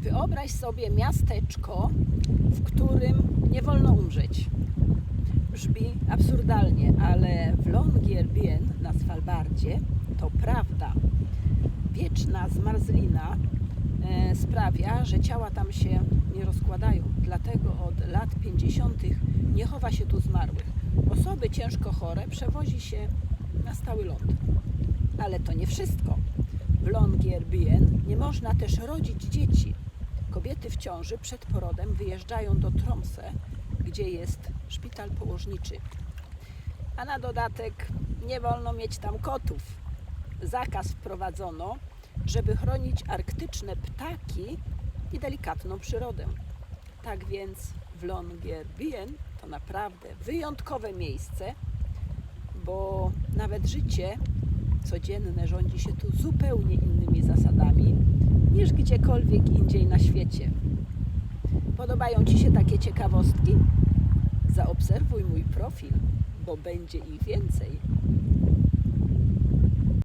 Wyobraź sobie miasteczko, w którym nie wolno umrzeć. Brzmi absurdalnie, ale w Longyearbyen na Svalbardzie to prawda. Wieczna zmarzlina e, sprawia, że ciała tam się nie rozkładają. Dlatego od lat 50. nie chowa się tu zmarłych. Osoby ciężko chore przewozi się na stały ląd. Ale to nie wszystko. W Longyearbyen nie można też rodzić dzieci. Ciąży przed porodem wyjeżdżają do Tromsø, gdzie jest szpital położniczy. A na dodatek nie wolno mieć tam kotów. Zakaz wprowadzono, żeby chronić arktyczne ptaki i delikatną przyrodę. Tak więc w Longyearbyen to naprawdę wyjątkowe miejsce, bo nawet życie codzienne rządzi się tu zupełnie innymi zasadami niż gdziekolwiek indziej na świecie. Podobają Ci się takie ciekawostki? Zaobserwuj mój profil, bo będzie ich więcej.